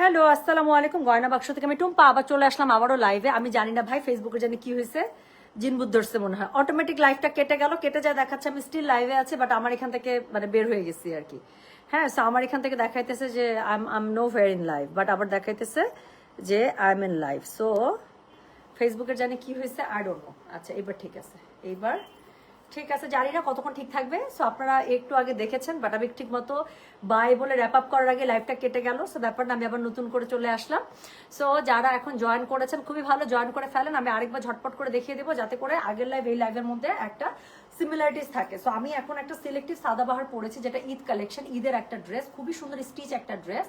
Hello, আসসালামু আলাইকুম। গয়না বাক্স থেকে আমি টুম্পা আবার চলে আসলাম আবারও লাইভে আমি জানি না ভাই ফেসবুকে জানি কি হয়েছে। জিনবুদ ধরছে মনে হয়। অটোমেটিক লাইভটা কেটে গেল, কেটে যা দেখাচ্ছে আমি স্টিল লাইভে আছি বাট আমার এখান থেকে মানে বের হয়ে গেছি আর কি। হ্যাঁ সো আমার এখান থেকে দেখাইতেছে যে I am no fair in live but আবার দেখাইতেছে যে I am in live so ফেসবুকের জানি কি হয়েছে আই ডোন্ট নো আচ্ছা এবার ঠিক আছে। এইবার ঠিক আছে, জানি না কতক্ষণ ঠিক থাকবে। সো আপনারা একটু আগে দেখেছেন বাট আমি ঠিক মতো বাই বলে র্যাপ আপ করার আগে লাইভটা কেটে গেল। সো ব্যাপারটা আমি আবার নতুন করে চলে আসলাম। সো যারা এখন জয়েন করেছেন, খুবই ভালো জয়েন করে ফেলেন। আমি আরেকবার ঝটপট করে দেখিয়ে দেবো, যাতে করে আগের লাইভ এই লাইভের মধ্যে একটা সিমিলারিটিস থাকে। সো আমি এখন একটা সিলেক্টিভ সাদাবাহার পরেছি, যেটা ঈদ কালেকশন ঈদের একটা ড্রেস খুবই সুন্দর স্টিচ একটা ড্রেস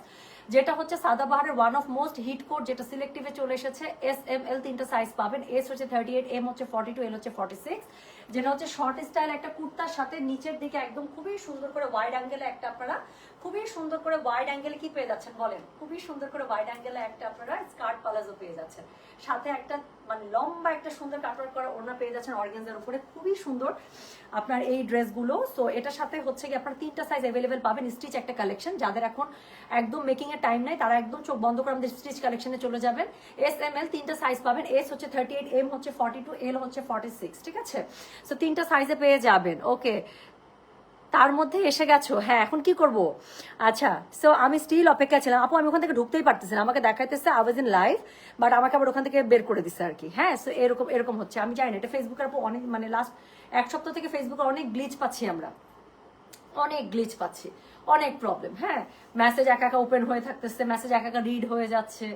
যেটা হচ্ছে সাদাবাহারের one of most hit code যেটা সিলেক্টিভে চলে এসেছে এস এম এল তিনটা সাইজ পাবেন এস হচ্ছে থার্টি এইট এম হচ্ছে ফর্টি টু এল হচ্ছে ফর্টি সিক্স যেটা হচ্ছে শর্ট স্টাইল একটা কুর্তার সাথে নিচের দিকে একদম খুবই সুন্দর করে ওয়াইড অ্যাঙ্গেলে একটা আপনারা খুবই সুন্দর করে ওয়াইড অ্যাঙ্গেলে কি পেয়ে যাচ্ছেন বলেন? খুবই সুন্দর করে ওয়াইড অ্যাঙ্গেলে একটা আপনারা স্কার্ট পালাজো পেয়ে যাচ্ছেন। সাথে একটা মানে লম্বা একটা সুন্দর কাটওয়ার্ক করা ওড়না পেয়ে যাচ্ছেন অর্গেন্সের উপরে। খুবই সুন্দর আপনার এই ড্রেসগুলো সো এটার সাথে হচ্ছে কি আপনার তিনটা সাইজ অ্যাভেলেবেল পাবেন স্টিচ একটা কালেকশন যাদের এখন একদম মেকিং এর টাইম নাই, তারা একদম চোখ বন্ধ করে আমাদের স্টিচ কালেকশনে চলে যাবেন। এস এম এল তিনটা সাইজ পাবেন। এস হচ্ছে থার্টি এইট এম হচ্ছে ফর্টি টু এল হচ্ছে ফর্টি সিক্স ঠিক আছে? সো তিনটা সাইজে পেয়ে যাবেন। ওকে তার মধ্যে এসে গেছো? হ্যাঁ এখন কি করব? আচ্ছা সো আমি স্টিল অপেক্ষা ছিলাম। আপু, আমি ওখান থেকে ঢুকতেই পারতেছি না। আমাকে দেখাইতেছে I was in live but আমাকে আবার ওখান থেকে বের করে দিছে আর কি। হ্যাঁ সো এরকম এরকম হচ্ছে। আমি জানি না, এটা ফেসবুকের আপু অনেক মানে লাস্ট এক সপ্তাহ থেকে ফেসবুকে অনেক গ্লিচ পাচ্ছি আমরা। অনেক গ্লিচ পাচ্ছি। অনেক প্রবলেম হ্যাঁ? মেসেজ একা একা ওপেন হয়ে থাকতেছে মেসেজ একা একা রিড হয়ে যাচ্ছে।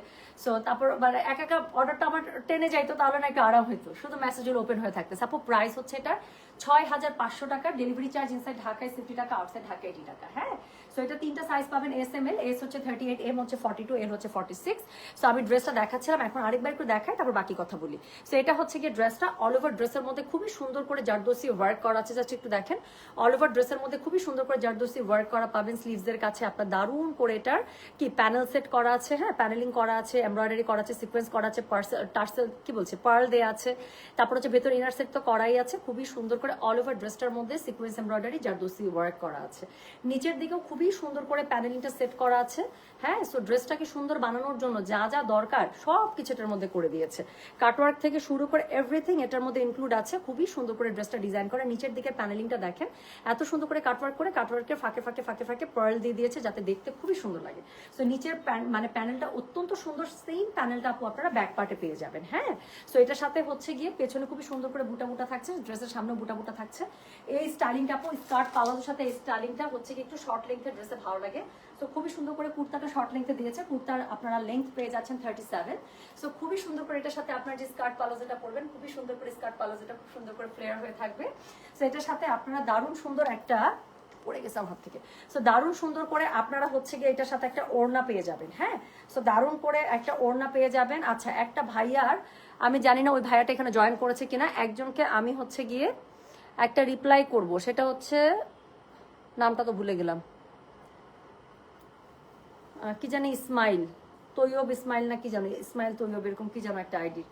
সো তারপর মানে এক একা অর্ডারটা আমার টেনে যাইতো, তাহলে না একটু আরাম হইতো। শুধু মেসেজগুলো ওপেন হয়ে থাকতে আপু প্রাইস হচ্ছে এটা ছয় হাজার পাঁচশো টাকা ডেলিভারি চার্জ ইনসাইড ঢাকায় সিফটি টাকা আউটসাইড ঢাকায় এইটি টাকা হ্যাঁ? সো এটা তিনটা সাইজ পাবেন এস এম এল এস হচ্ছে থার্টি এইট এম হচ্ছে ফর্টি টু এল হচ্ছে ফর্টি সিক্স সো আমি ড্রেসটা দেখাচ্ছিলাম, এখন আরেকবার একটু দেখাই, তারপর বাকি কথা বলি। সো এটা হচ্ছে গিয়ে ড্রেসটা অল ওভার ড্রেসের মধ্যে খুবই সুন্দর করে জারদোসি ওয়ার্ক করা আছে। জাস্ট একটু দেখেন অল ওভার ড্রেসের মধ্যে খুবই সুন্দর করে জারদোসি ওয়ার্ক করা পাবেন স্লিভসের কাছে। আপনার দারুণ করে এটার কি প্যানেল সেট করা আছে হ্যাঁ প্যানেলিং করা আছে এমব্রয়ডারি করা আছে সিকোয়েন্স করা আছে পার্সেল টার্সেল কি বলছে পার্ল দেওয়া আছে। তারপর হচ্ছে ভেতর ইনার সেট তো করাই আছে। খুবই সুন্দর করে অল ওভার ড্রেসটার মধ্যে সিকোয়েন্স এমব্রয়ডারি জারদোসি ওয়ার্ক করা আছে। নিচের দিকেও খুবই সুন্দর করে প্যানেলিংটা সেট করা আছে। হ্যাঁ সো ড্রেসটাকে সুন্দর বানানোর জন্য যা যা দরকার সব কিছু এটার মধ্যে করে দিয়েছে। কাটওয়ার্ক থেকে শুরু করে এভরিথিং এটার মধ্যে ইনক্লুড আছে। খুবই সুন্দর করে ড্রেসটা ডিজাইন করে। নিচের দিকে প্যানেলিংটা দেখেন, এত সুন্দর করে কাটওয়ার্ক করে কাটওয়ার্কের ফাঁকে ফাঁকে ফাঁকে ফাঁকে পার্ল দিয়ে দিয়েছে যাতে দেখতে খুবই সুন্দর লাগে। সো নিচের মানে প্যানেলটা অত্যন্ত সুন্দর সেম প্যানেলটা আপু আপনারা ব্যাক পার্টে পেয়ে যাবেন হ্যাঁ? সো এটার সাথে হচ্ছে গিয়ে পেছনে খুবই সুন্দর করে বুটা বুটা থাকছে ড্রেসের সামনে বুটা বুটা থাকছে। এই স্টাইলিংটা আপু স্কার্ট পালাজোর সাথে এই স্টাইলিংটা হচ্ছে কি একটু শর্ট লেন্থের ড্রেসে ভালো লাগে। সো খুবই সুন্দর করে কুর্তাটা শর্ট লেন্থে দিয়েছে। কুর্তার আপনারা লেন্থ পেয়ে যাচ্ছেন থার্টি সেভেন সো খুবই সুন্দর করে এটার সাথে আপনার যে স্কার্ট পালাজোটা পরবেন, খুবই সুন্দর করে স্কার্ট পালাজোটা খুব সুন্দর করে ফ্লেয়ার হয়ে থাকবে। সো এটার সাথে আপনারা দারুণ সুন্দর একটা পড়ে গেছে আমার থেকে। সো দারুণ সুন্দর করে আপনারা হচ্ছে গিয়ে এটার সাথে একটা ওড়না পেয়ে যাবেন হ্যাঁ? সো দারুণ করে একটা ওড়না পেয়ে যাবেন। আচ্ছা একটা ভাইয়ার, আমি জানি না ওই ভাইয়াটা এখানে জয়েন করেছে কিনা, একজনকে আমি হচ্ছে গিয়ে একটা রিপ্লাই করব। সেটা হচ্ছে, নামটা তো ভুলে গেলাম। কি জানি ইসমাইল তৈয়ব ইসমাইল না কি জানি? ইসমাইল তৈয়ব এরকম কি জানো একটা আইডি।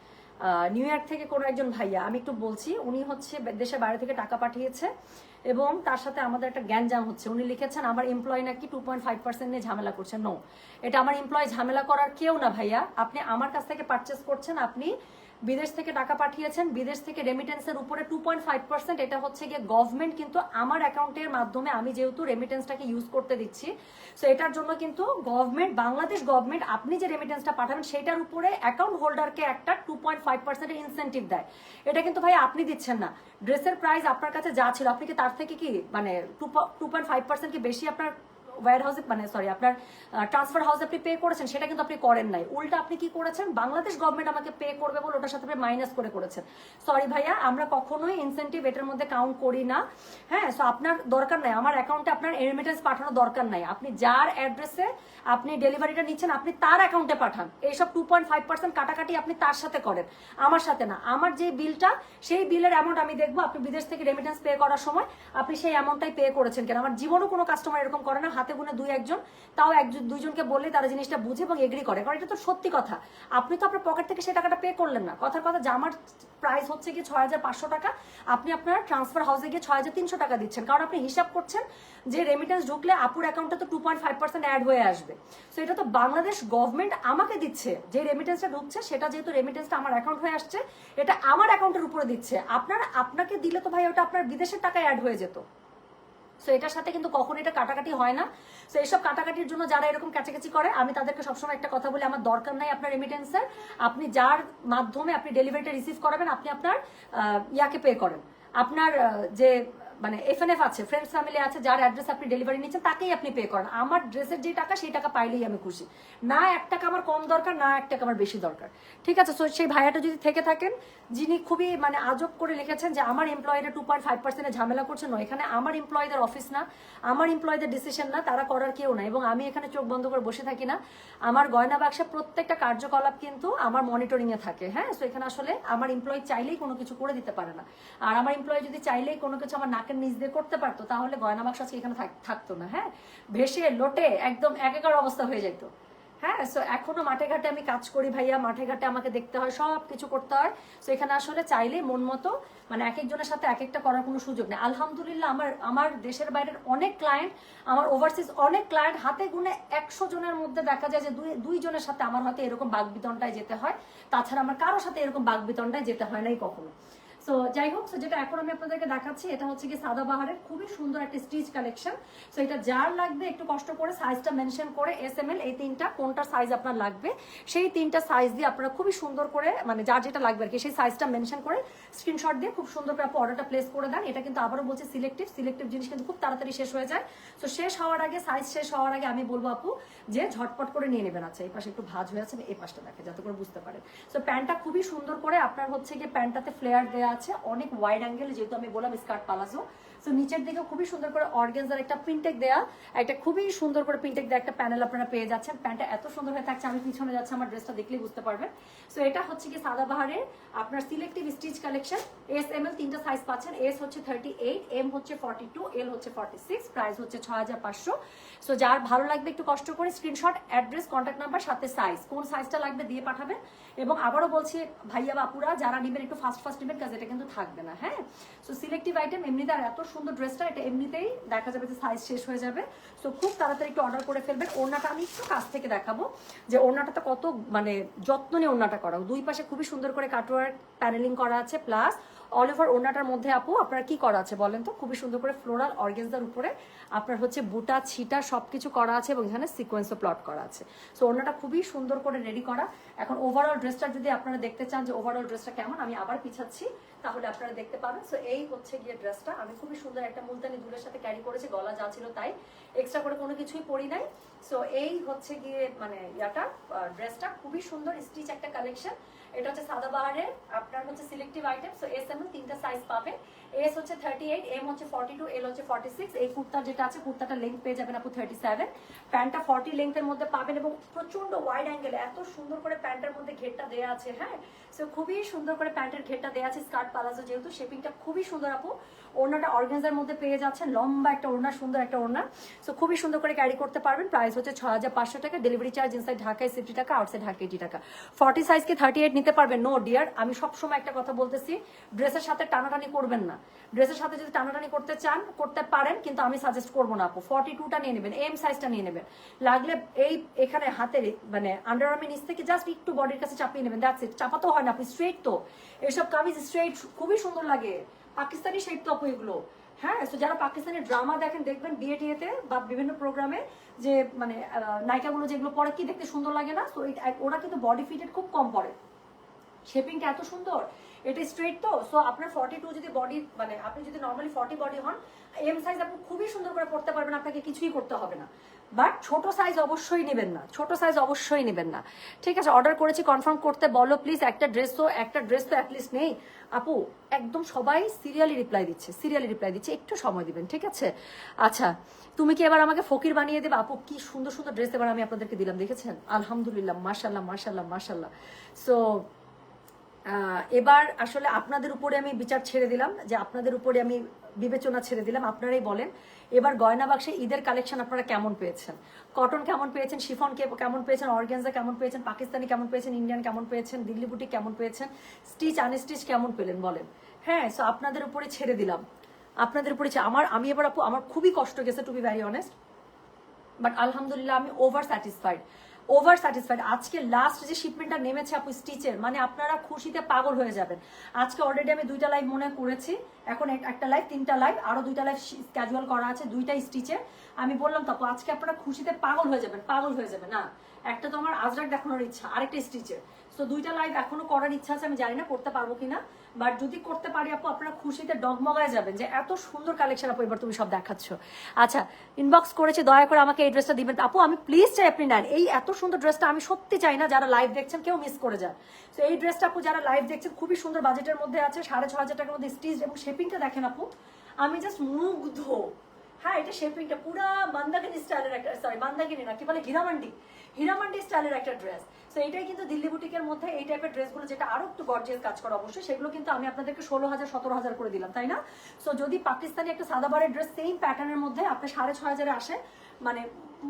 নিউ ইয়র্ক থেকে কোনো একজন ভাইয়া, আমি একটু বলছি, উনি হচ্ছে দেশের বাইরে থেকে টাকা পাঠিয়েছে এবং তার সাথে আমাদের একটা গ্যাঞ্জাম হচ্ছে। উনি লিখেছেন, আমার এমপ্লয় নাকি টু পয়েন্ট ফাইভ পার্সেন্ট নিয়ে ঝামেলা করছেন নো এটা আমার এমপ্লয় ঝামেলা করার কেউ না ভাইয়া। আপনি আমার কাছ থেকে পারচেস করছেন, আপনি বিদেশ থেকে টাকা পাঠিয়েছেন, বিদেশ থেকে রেমিটেন্সের উপরে টু পয়েন্ট ফাইভ পার্সেন্ট এটা হচ্ছে গিয়ে গভর্নমেন্ট কিন্তু আমার অ্যাকাউন্টের মাধ্যমে আমি যেহেতু রেমিটেন্সটাকে ইউজ করতে দিচ্ছি সো এটার জন্য কিন্তু গভর্নমেন্ট বাংলাদেশ গভর্নমেন্ট আপনি যে রেমিটেন্সটা পাঠাবেন, সেটার উপরে অ্যাকাউন্ট হোল্ডারকে একটা টু পয়েন্ট ফাইভ ইনসেন্টিভ দেয়। এটা কিন্তু ভাই আপনি দিচ্ছেন না। ড্রেসের প্রাইস আপনার কাছে যা ছিল, আপনি কি তার থেকে কি মানে টু পয়েন্ট ফাইভ পার্সেন্ট কি বেশি আপনার ওয়ার হাউসে মানে সরি আপনার ট্রান্সফার হাউসে আপনি পে করেছেন, সেটা কিন্তু আপনি করেন নাই। উল্টা আপনি কি করেছেন? বাংলাদেশ গভর্নমেন্ট আমাকে পে করবে বলে ওটার সাথে মাইনাস করে করেছেন। সরি ভাইয়া, আমরা কখনোই ইনসেন্টিভ এটার মধ্যে কাউন্ট করি না। হ্যাঁ সো আপনার দরকার নাই। আমার অ্যাকাউন্টে আপনার রেমিটেন্স পাঠানোর দরকার নাই। আপনি যার অ্যাড্রেসে আপনি ডেলিভারিটা নিচ্ছেন, আপনি তার অ্যাকাউন্টে পাঠান। এইসব টু পয়েন্ট ফাইভ পার্সেন্ট কাটাকাটি আপনি তার সাথে করেন, আমার সাথে না। আমার যে বিলটা সেই বিলের অ্যামাউন্ট আমি দেখব। আপনি বিদেশ থেকে রেমিটেন্স পে করার সময় আপনি সেই অ্যামাউন্টটাই পে করেছেন কেন। আমার জীবনও কোনো কাস্টমার এরকম করে না। হাতে গুনে দুই একজন, তাও একজন দুইজনকে বললে তারা জিনিসটা বুঝে এবং এগ্রি করে। কারণ এটা তো সত্যি কথা। আপনি তো আপনার পকেট থেকে সেই টাকাটা পে করলেন না। কথার কথা, জামার প্রাইস হচ্ছে কি ছয় হাজার পাঁচশো টাকা। আপনি আপনার ট্রান্সফার হাউসে গিয়ে ছয় হাজার তিনশো টাকা দিচ্ছেন। কারণ আপনি হিসাব করছেন যে রেমিটেন্স ঢুকলে আপুর অ্যাকাউন্টে তো two point five percent add হয়ে আসবে। সো এটা তো বাংলাদেশ গভর্নমেন্ট আমাকে দিচ্ছে। যে রেমিটেন্সটা ঢুকছে, সেটা যেহেতু রেমিটেন্সটা আমার অ্যাকাউন্ট হয়ে আসছে, এটা আমার অ্যাকাউন্টের উপরে দিচ্ছে। আপনার আপনাকে দিলে তো ভাই ওটা আপনার বিদেশের টাকা অ্যাড হয়ে যেত। সো এটার সাথে কিন্তু কখনো এটা কাটাকাটি হয় না। সো এইসব কাটাকাটির জন্য যারা এরকম কাছাকাছি করে, আমি তাদেরকে সবসময় একটা কথা বলি, আমার দরকার নাই আপনার রেমিটেন্সের আপনি যার মাধ্যমে আপনি ডেলিভারিটা রিসিভ করাবেন, আপনি আপনার ইয়াকে পে করেন। আপনার যে মানে এফএনএফ আছে ফ্রেন্ডস ফ্যামিলি আছে, যার অ্যাড্রেস আপনি ডেলিভারি নিচ্ছেন, তাকেই আপনি পে করেন। আমার ড্রেসের যে টাকা, সেই টাকা পাইলেই আমি খুশি। না এক টাকা আমার কম দরকার, না এক টাকা আমার বেশি দরকার। ঠিক আছে? সো সেই ভাইয়াটা যদি থেকে থাকেন, যিনি খুবই মানে আজব করে লিখেছেন যে, আমার এমপ্লয়িরা টু পয়েন্ট ফাইভ পার্সেন্টে ঝামেলা করছে। নয়, এখানে আমার এমপ্লয়ীদের অফিস না, আমার এমপ্লয়ীদের ডিসিশন না, তারা করার কেউ না এবং আমি এখানে চোখ বন্ধ করে বসে থাকি না। আমার গয়না বাক্সা প্রত্যেকটা কার্যকলাপ কিন্তু আমার মনিটরিং এ থাকে হ্যাঁ? সো এখানে আসলে আমার এমপ্লয়ি চাইলেই কোনো কিছু করে দিতে পারে না। আর আমার এমপ্লয়ি যদি চাইলেই কোনো কিছু আমার নাকের নিচ দিয়ে করতে পারতো, তাহলে গয়না বাক্স আজকে এখানে থাকতো না হ্যাঁ? ভেসে, লোটে, একদম একাকার অবস্থা হয়ে যেত হ্যাঁ? সো এখনও মাঠে ঘাটে আমি কাজ করি ভাইয়া, মাঠে ঘাটে আমাকে দেখতে হয়, সব কিছু করতে হয়। সো এখানে আসলে চাইলে মন মতো মানে এক একজনের সাথে এক একটা করার কোনো সুযোগ নেই। আলহামদুলিল্লাহ, আমার আমার দেশের বাইরের অনেক ক্লায়েন্ট আমার ওভারসিজ অনেক ক্লায়েন্ট হাতে গুনে একশো জনের মধ্যে দেখা যায় যে দুই দুইজনের সাথে আমার হয়তো এরকম বাগবিতনটায় যেতে হয়। তাছাড়া আমার কারোর সাথে এরকম বাগবিতনটায় যেতে হয় নাই কখনো। সো যাই হোক সো যেটা এখন আমি আপনাদেরকে দেখাচ্ছি, এটা হচ্ছে কি সাদা বাহারের খুবই সুন্দর একটা স্টিচ কালেকশন সো এটা যার লাগবে, একটু কষ্ট করে সাইজটা মেনশন করে এস এম এল এই তিনটা কোনটা সাইজ আপনার লাগবে, সেই তিনটা সাইজ দিয়ে আপনারা খুবই সুন্দর করে মানে যার যেটা লাগবে আর কি, সেই সাইজটা মেনশন করে স্ক্রিনশট দিয়ে খুব সুন্দর করে আপনি অর্ডারটা প্লেস করে দেন। এটা কিন্তু আবারও বলছি সিলেক্টিভ সিলেক্টিভ জিনিস কিন্তু খুব তাড়াতাড়ি শেষ হয়ে যায়। সো শেষ হওয়ার আগে সাইজ শেষ হওয়ার আগে আমি বলব আপু যে ঝটপট করে নিয়ে নেবেন। আচ্ছা এই পাশে একটু ভাজ হয়ে আছে এই পাশটা দেখে যাতে করে বুঝতে পারেন। সো প্যান্টটা খুবই সুন্দর করে আপনার হচ্ছে গিয়ে প্যান্টটাতে ফ্লেয়ার দেওয়া আছে অনেক ওয়াইড অ্যাঙ্গেল যেহেতু আমি বললাম স্কার্ট পালাজো সো নিচের দিকে খুবই সুন্দর করে অর্গেন্সার একটা প্রিন্টেক দেয়া, একটা খুবই সুন্দর করে প্রিন্টেক দেওয়া একটা প্যানেল আপনারা পেয়ে যাচ্ছেন। প্যান্টটা এত সুন্দর হয়ে থাকছে, আমি পিছনে যাচ্ছে, আমার ড্রেসটা দেখলেই বুঝতে পারবেন। সো এটা হচ্ছে কি সাদা বাহারের আপনার selective stitch collection S M L তিনটা সাইজ পাচ্ছেন এস হচ্ছে থার্টি এইট এম হচ্ছে ফর্টি টু এল হচ্ছে ফর্টি সিক্স প্রাইস হচ্ছে ছ হাজার পাঁচশো। সো যার ভালো লাগবে একটু কষ্ট করে স্ক্রিনশট অ্যাড্রেস কন্ট্যাক্ট নাম্বার সাথে সাইজ কোন সাইজটা লাগবে দিয়ে পাঠাবেন। এবং আবারও বলছি, ভাইয়া বাপুরা, যারা নেবেন একটু ফাস্ট ফাস্ট নেবেন, কাজ এটা কিন্তু থাকবে না হ্যাঁ? সো সিলেক্টিভ আইটেম এমনিতে আর এত সুন্দর ড্রেসটা এটা এমনিতেই দেখা যাবে যে সাইজ শেষ হয়ে যাবে। তো খুব তাড়াতাড়ি একটু অর্ডার করে ফেলবেন। ওড়নাটা আমি একটু কাছ থেকে দেখাবো যে ওড়নাটা কত মানে যত্ন নিয়ে ওড়নাটা করা দুই পাশে খুবই সুন্দর করে কাটওয়ার প্যানেলিং করা আছে প্লাস অল ওভার ওড়নাটার মধ্যে আপু, আপনার কি করা আছে বলেন তো? খুবই সুন্দর করে ফ্লোরাল অর্গেন্সদার উপরে আপনার হচ্ছে বুটা, ছিটা সবকিছু করা আছে এবং এখানে সিকোয়েন্সও প্লট করা আছে। সো ওড়নাটা খুবই সুন্দর করে রেডি করা। এখন ওভারঅল ড্রেসটা যদি আপনারা দেখতে চান যে ওভারঅল ড্রেসটা কেমন, আমি আবার পিছাচ্ছি, তাহলে আপনারা দেখতে পাবেন। সো এই হচ্ছে গিয়ে ড্রেসটা আমি খুবই সুন্দর একটা মুলতানি দুলের সাথে ক্যারি করেছি, গলা যা ছিল তাই। এক্সট্রা করে কোনো কিছুই পরি নাই। সো এই হচ্ছে গিয়ে মানে ইয়াটা ড্রেসটা খুবই সুন্দর স্টিচ একটা কালেকশন এটা হচ্ছে সাদা বাহারের আপনার হচ্ছে selective item so S M তিনটা সাইজ পাবেন। এস হচ্ছে থার্টি এইট এম হচ্ছে ফর্টি টু এল হচ্ছে ফর্টি সিক্স এই কুর্তা যেটা আছে কুর্তাটা লেন্থ পেয়ে যাবেন আপু থার্টি সেভেন প্যান্টটা ফর্টি লেন্থের মধ্যে পাবেন এবং প্রচণ্ড ওয়াইড অ্যাঙ্গেল এত সুন্দর করে প্যান্টের মধ্যে ঘেরটা দেওয়া আছে হ্যাঁ? সো খুবই সুন্দর করে প্যান্টের ঘেরটা দেওয়া আছে স্কার্ট পালাজো যেহেতু শেপিংটা খুবই সুন্দর আপু। ওড়নাটা অর্গানজার মধ্যে পেয়ে যাচ্ছেন, লম্বা একটা ওড়না, সুন্দর একটা ওড়না। সো খুবই সুন্দর করে ক্যারি করতে পারবেন। প্রাইস হচ্ছে ছ হাজার পাঁচশো টাকা। ডেলিভারি চার্জ ইনসাইড ঢাকায় সিফটি টাকা আউটসাইড ঢাকা এইটি টাকা। ফর্টি সাইজকে থার্টি এইট নিতে পারবেন নো ডিয়ার আমি সবসময় একটা কথা বলতেছি ড্রেসের সাথে টানাটানি করবেন না। ড্রেসের সাথে যদি টানাটানি করতে চান, করতে পারেন, কিন্তু আমি সাজেস্ট করব না আপু। ফর্টি টুটা নিয়ে নেবেন এম সাইজটা নিয়ে নেবেন। লাগলে এই এখানে হাতের মানে আন্ডার নিচ থেকে জাস্ট একটু বডির কাছে চাপিয়ে নেবেন দ্যাটস ইট হয় না আপনি স্ট্রেট তো। এসব কামিজ স্ট্রেট খুবই সুন্দর লাগে। পাকিস্তানি শেপ তো আপু এগুলো। হ্যাঁ তো যারা পাকিস্তানি ড্রামা দেখেন, দেখবেন বিয়ে টিয়েতে বা বিভিন্ন প্রোগ্রামে যে মানে নায়িকাগুলো যেগুলো পরে, কি দেখতে সুন্দর লাগে না? তো ওরা কিন্তু বডি ফিটেড খুব কম পরে। শেপিংটা এত সুন্দর। এটা স্ট্রেট তো সো আপনার ফর্টি টু যদি বডি মানে আপনি যদি নর্মালি ফর্টি বডি হন এম সাইজ আপনি খুবই সুন্দর করে পড়তে পারবেন, আপনাকে কিছুই করতে হবে না। বাট ছোট সাইজ অবশ্যই নেবেন না, ছোট সাইজ অবশ্যই নেবেন না। ঠিক আছে অর্ডার করেছি কনফার্ম করতে বলো প্লিজ একটা ড্রেস তো, একটা ড্রেস তো অ্যাটলিস্ট নেই। আপু, একদম সবাই সিরিয়ালি রিপ্লাই দিচ্ছে সিরিয়ালি রিপ্লাই দিচ্ছে, একটু সময় দিবেন, ঠিক আছে? আচ্ছা তুমি কি এবার আমাকে ফকির বানিয়ে দেবে? আপু, কি সুন্দর সুন্দর ড্রেস এবার আমি আপনাদেরকে দিলাম, দেখেছেন? আলহামদুলিল্লাহ মাশাল্লাহ মাশাল্লাহ মাশাল্লাহ সো এবার আসলে আপনাদের উপরে আমি বিচার ছেড়ে দিলাম, যে আপনাদের উপরে আমি বিবেচনা ছেড়ে দিলাম, আপনারাই বলেন। এবার গয়না বাক্সে ঈদের কালেকশন আপনারা কেমন পেয়েছেন? কটন কেমন পেয়েছেন? শিফন কেমন পেয়েছেন? অর্গেনজা কেমন পেয়েছেন? পাকিস্তানি কেমন পেয়েছেন? ইন্ডিয়ান কেমন পেয়েছেন? দিল্লি বুটি কেমন পেয়েছেন? স্টিচ আনস্টিচ কেমন পেলেন বলেন? হ্যাঁ সো আপনাদের উপরে ছেড়ে দিলাম। আপনাদের উপরে আমার আমি এবার আপু, আমার খুবই কষ্ট গেছে to be very honest but আলহামদুলিল্লাহ, আমি ওভার স্যাটিসফাইড ওভার স্যাটিসফাইড আজকে লাস্ট যে শিপমেন্টটা নেমেছে আপু স্টিচের মানে আপনারা খুশিতে পাগল হয়ে যাবেন। আজকে অলরেডি আমি দুইটা লাইভ মনে করেছি, এখন একটা লাইভ তিনটা লাইভ আরও দুইটা লাইভ ক্যাজুয়াল করা আছে, দুইটাই স্টিচের আমি বললাম তো আজকে আপনারা খুশিতে পাগল হয়ে যাবেন, পাগল হয়ে যাবেন। না, একটা তো আমার আজরাক দেখানোর ইচ্ছা, আরেকটা স্টিচের তো দুইটা লাইভ এখনও করার ইচ্ছা আছে, আমি জানি না, করতে পারব কিনা। বাট যদি করতে পারি আপু, আপনারা খুশিতে ডগমগায় যাবেন যে এত সুন্দর কালেকশন আপু, এবার তুমি সব দেখাচ্ছ। আচ্ছা ইনবক্স করেছে, দয়া করে আমাকে এই ড্রেসটা দিবেন। আপু, আমি প্লিজ চাই আপনি নেন। এই এত সুন্দর ড্রেসটা আমি সত্যি চাই না যারা লাইভ দেখছেন, কেউ মিস করে যান তো এই ড্রেসটা আপু, যারা লাইভ দেখছেন, খুবই সুন্দর বাজেটের মধ্যে আছে, সাড়ে ছ হাজার টাকার মধ্যে স্টিচ এবং শেপিংটা দেখেন আপু, আমি জাস্ট মুগ্ধ। হ্যাঁ এটা শেপিংটা পুরা মান্দাকিনি স্টাইলের একটা সরি মান্দাকিনি না, কি বলে, হীরামান্ডি। হীরামান্ডি স্টাইলের একটা ড্রেস তো এটাই কিন্তু দিল্লি বুটিকের মধ্যে এই টাইপের ড্রেসগুলো যেটা আরও একটু গর্জিয়াস কাজ করা অবশ্যই, সেগুলো কিন্তু আমি আপনাদেরকে ষোলো হাজার, সতেরো হাজার করে দিলাম, তাই না? সো যদি পাকিস্তানি একটা সাদাবারের ড্রেস সেম প্যাটার্নের মধ্যে আপনি সাড়ে ছয় হাজারে আসে মানে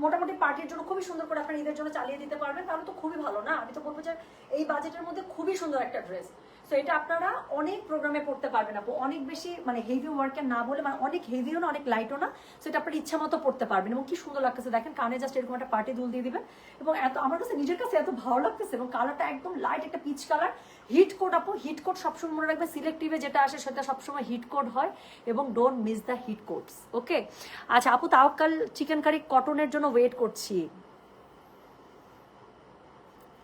মোটামুটি পার্টির জন্য খুবই সুন্দর করে আপনার ঈদের জন্য চালিয়ে দিতে পারবেন, তাহলে তো খুবই ভালো না? আমি তো বলব যে এই বাজেটের মধ্যে খুবই সুন্দর একটা ড্রেস তো এটা আপনারা অনেক প্রোগ্রামে পড়তে পারবেন আপু। অনেক বেশি মানে হেভি ওয়ার্কের না বলে মানে অনেক হেভিও না, অনেক লাইটও না সো এটা আপনার ইচ্ছা মতো পড়তে পারবেন এবং কি সুন্দর লাগতেছে। দেখেন কানে জাস্ট এরকম একটা পার্টি দুল দিয়ে দিবেন এবং এত, আমার কাছে নিজের কাছে এত ভালো লাগতেছে এবং কালারটা একদম লাইট একটা পিচ কালার হিট কোড আপু হিট কোড সবসময় মনে রাখবেন সিলেক্টিভে যেটা আসে সেটা সবসময় হিট কোড হয় এবং don't miss the hit codes okay আচ্ছা আপু তাওকাল চিকেন কারি কটনের জন্য ওয়েট করছি।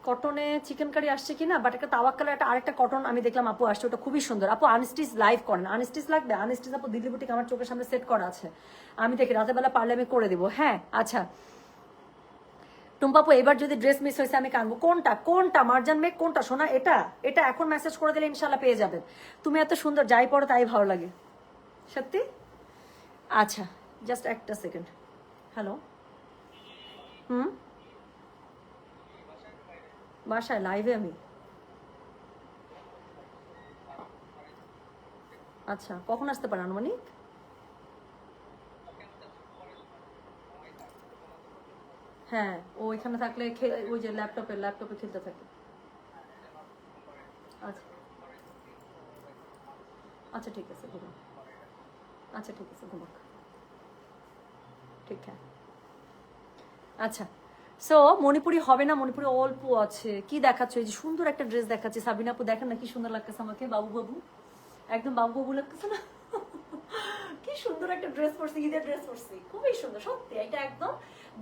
কটনে চিকেন কারি আসছে কিনা? বাট একটা তাওয়াক কালার একটা আরেকটা কটন আমি দেখলাম, আপু, আসছে। ওটা খুবই সুন্দর। আপু আনস্টিচ লাইভ করেন। আনস্টিচ লাগবে? আনস্টিচ আপু, দিল্লি বুটিক আমার চোখের সামনে সেট করা আছে। আমি দেখি বেলা পারলে আমি করে দিব। হ্যাঁ আচ্ছা। টুম্পাপু এবার যদি ড্রেস মিস হয়েছে, আমি কানবো। কোনটা? কোনটা? মার্জান মেক কোনটা? শোনা এটা? এটা এখন মেসেজ করে দিলে ইনশাল্লাহ পেয়ে যাবেন। তুমি এত সুন্দর, যাই পড়ো তাই ভালো লাগে। সত্যি? আচ্ছা জাস্ট একটা সেকেন্ড হ্যালো হুম? বাসায় লাইভে আমি। আচ্ছা কখন আসতে পারে আনুমানিক? হ্যাঁ ও এখানে থাকলে ওই যে ল্যাপটপে ল্যাপটপে খেলতে থাকে। আচ্ছা। আচ্ছা ঠিক আছে, ঘুমাক। আচ্ছা ঠিক আছে, ঘুমাক। ঠিক হ্যাঁ। আচ্ছা। সো মণিপুরি হবে না, মণিপুরি অল্প আছে। কি দেখাচ্ছ? এই যে সুন্দর একটা ড্রেস দেখাচ্ছে। সাবিনা আপু, দেখেন না কি সুন্দর লাগতেছে আমাকে বাবু বাবু একদম বাবু বাবু লাগতেছে না? কি সুন্দর একটা ড্রেস পরছে, ঈদের ড্রেস পরছি। খুবই সুন্দর, সত্যি, এটা একদম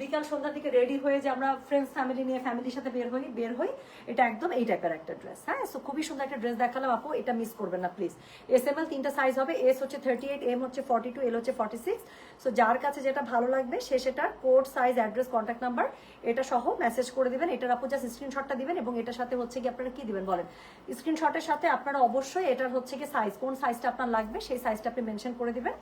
বিকাল সন্ধ্যার দিকে রেডি হয়ে যে আমরা ফ্রেন্ডস ফ্যামিলি নিয়ে ফ্যামিলির সাথে বের হই বের হই, এটা একদম এই টাইপের একটা ড্রেস হ্যাঁ? সো খুবই সুন্দর একটা ড্রেস দেখালাম আপু, এটা মিস করবেন না প্লিজ এস এম এল তিনটা সাইজ হবে এস হচ্ছে থার্টি এইট এম হচ্ছে ফর্টি টু এল হচ্ছে ফর্টি সিক্স সো যার কাছে যেটা ভালো লাগবে, সে সেটা code size address contact number এটা সহ মেসেজ করে দিবেন। এটার আপু জাস্ট স্ক্রিনশটটা দিবেন এবং এটার সাথে হচ্ছে কি আপনারা কি দিবেন বলেন? স্ক্রিনশটের সাথে আপনারা অবশ্যই এটার হচ্ছে কি সাইজ কোন সাইজটা আপনার লাগবে, সেই সাইজটা আপনি মেনশন করে দিবেন।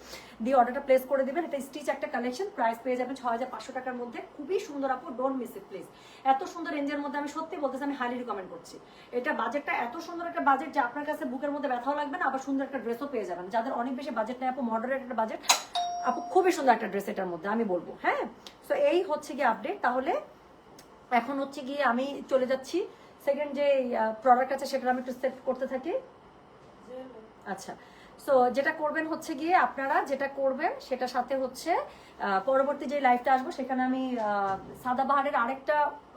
দিয়ে অর্ডারটা প্লেস করে দিবেন। এটা স্টিচ একটা কালেকশন প্রাইস পেয়ে যাবেন ছ হাজার পাঁচশো টাকার মধ্যে। খুবই সুন্দর আপু ডোন্ট মিস ইট প্লিজ এত সুন্দর রেঞ্জের মধ্যে আমি সত্যি বলতেছি আমি হাইলি রিকমেন্ড করছি। এটা বাজেটটা এত সুন্দর একটা বাজেট যে আপনার কাছে বুকের মধ্যে ব্যথাও লাগবে না আবার সুন্দর একটা ড্রেসও পেয়ে যাবেন। যাদের অনেক বেশি বাজেট নেই আপু মডারেট একটা বাজেট আপু খুবই সুন্দর একটা ড্রেস এটার মধ্যে আমি বলব হ্যাঁ? সো এই হচ্ছে গিয়ে আপডেট তাহলে এখন হচ্ছে গিয়ে আমি চলে যাচ্ছি। সেকেন্ড যে প্রোডাক্ট আছে সেটা আমি একটু সেট করতে থাকি। আচ্ছা। সো যেটা করবেন হচ্ছে গিয়ে আপনারা যেটা করবেন সেটা সাথে হচ্ছে পরবর্তী যে লাইভটা আসব, সেখানে আমি সাদাবাহারের আরেকটা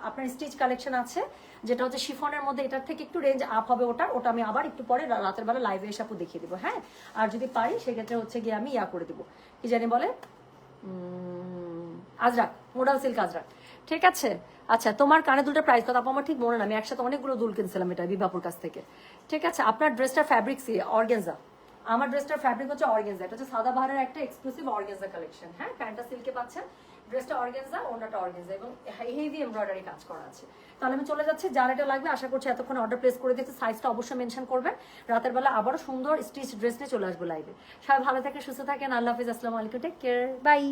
আপনার স্টিচ কালেকশন আছে, যেটা হচ্ছে শিফনের মধ্যে, এটার থেকে একটু রেঞ্জ আপ হবে ওটা ওটা আমি আবার একটু পরে রাতের বেলা লাইভে এসে আপু দেখিয়ে দেবো হ্যাঁ? আর যদি পারি, সেক্ষেত্রে হচ্ছে গিয়ে আমি ইয়া করে দেবো। কি জানি বলে? Ajrak modal silk ajrak. ঠিক আছে? আচ্ছা তোমার কানে দুলটা প্রাইস কত আমার ঠিক মনে না আমি একসাথে অনেকগুলো দুল কিনছিলাম এটা, বিভাপুর কাছ থেকে। ঠিক আছে? আপনার ড্রেসটার ফ্যাব্রিক অর্গেনজা আমার ড্রেসটার ফ্যাব্রিক হচ্ছে অর্গেনজা এটা হচ্ছে সাদা বাহারের একটা এক্সক্লুসিভ অর্গেনজা কালেকশন হ্যাঁ প্যান্টটা সিল্কে পাচ্ছেন। ড্রেসটা অর্গেনজা ওনাটা অর্গেনজা এবং হেভি এমব্রয়ডারি কাজ করা আছে। তাহলে আমি চলে যাচ্ছি, যার এটা লাগবে, আশা করছি এতক্ষণ অর্ডার প্লেস করে দিয়েছি সাইজটা অবশ্যই মেনশন করবেন। রাতের বেলা আবারও সুন্দর স্টিচ ড্রেস নিয়ে চলে আসব লাইভে সবাই ভালো থাকে সুস্থ থাকেন, আল্লাহ হাফিজ, আসসালামু আলাইকুম টেক কেয়ার বাই